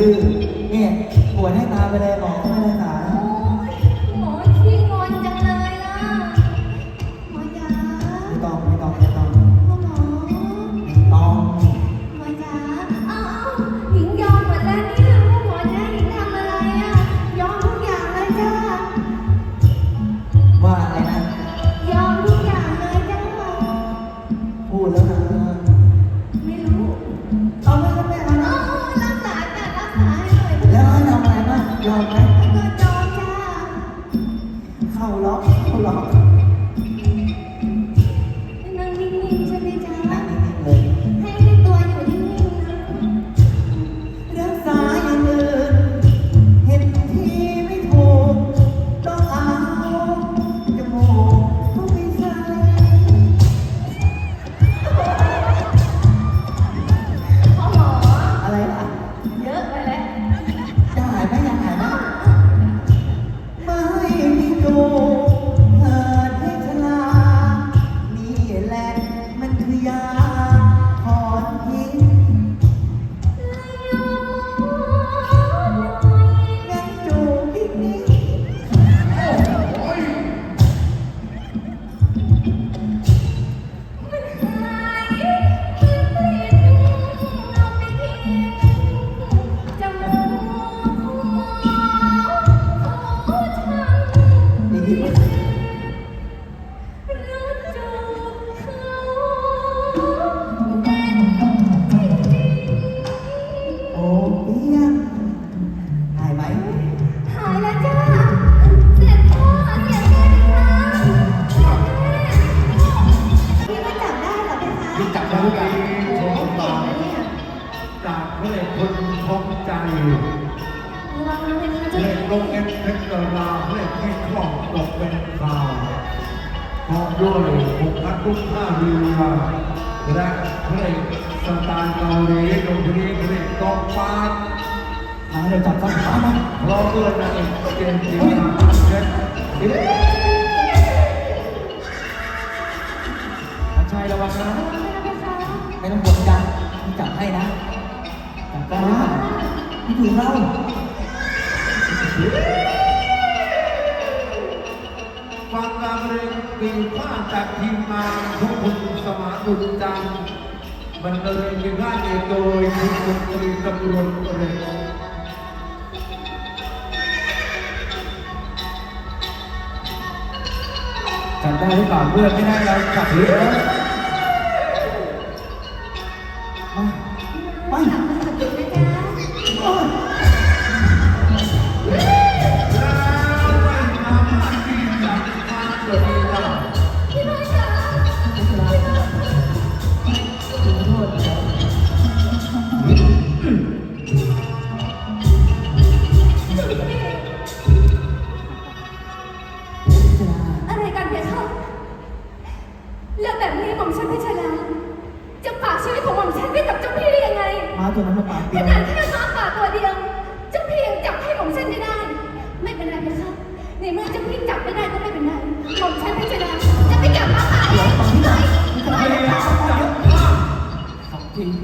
ดื้อเนี่ยปวดให้ตาไปเลยหมอไม่รักษา เป็นพจะระเอกลงเอ็นเพชรเกิดราพระเอกที่คล่องตกเป็นข่าวพร้อมด้วยบุคคลทุกท่าเรือและพระเอกสไตล์เกาหลีโดยที่พระเอกกองฟ้าหาเลยจับต้นขามาพร้อมด้วยนางเอกเจนจีนาเพชรใช่ระวังนะไม่ต้องกดดันพี่จับให้นะจับได้นะพี่ถึงเรา ฟังการเรียนปีผ้าจากทีมงานทุกคนสมานดุจจันบรรเลงในงานเอกโดยคุณมนตรีตำรวจเร็วจับได้หรือเปล่าเพื่อนไม่ได้เราจับเลยนะมาไปจับ เกิดเหตุพี่น้อยจ๋าไม่เป็นไรขอโทษอะไรกันเนี่ยคะเรื่องแบบนี้หม่อมฉันพิชลาจะฝากชีวิตของหม่อมฉันไว้กับเจ้าพี่ได้ยังไงมาตัวนั้นมาปากขเดียวนาดแค่ม้าป่าตัวเดียวเจ้าพี่ยังจับให้หม่อมฉันไม่ได้ ไม่เป็นไรนะคะในเมื่อเจ้าพี่จับไม่ได้ก็ไม่เป็นไร หม่อมฉันพิชลาจะไปจับม้าป่าเองฟังที่ไหนไม่ฟังที่ไหน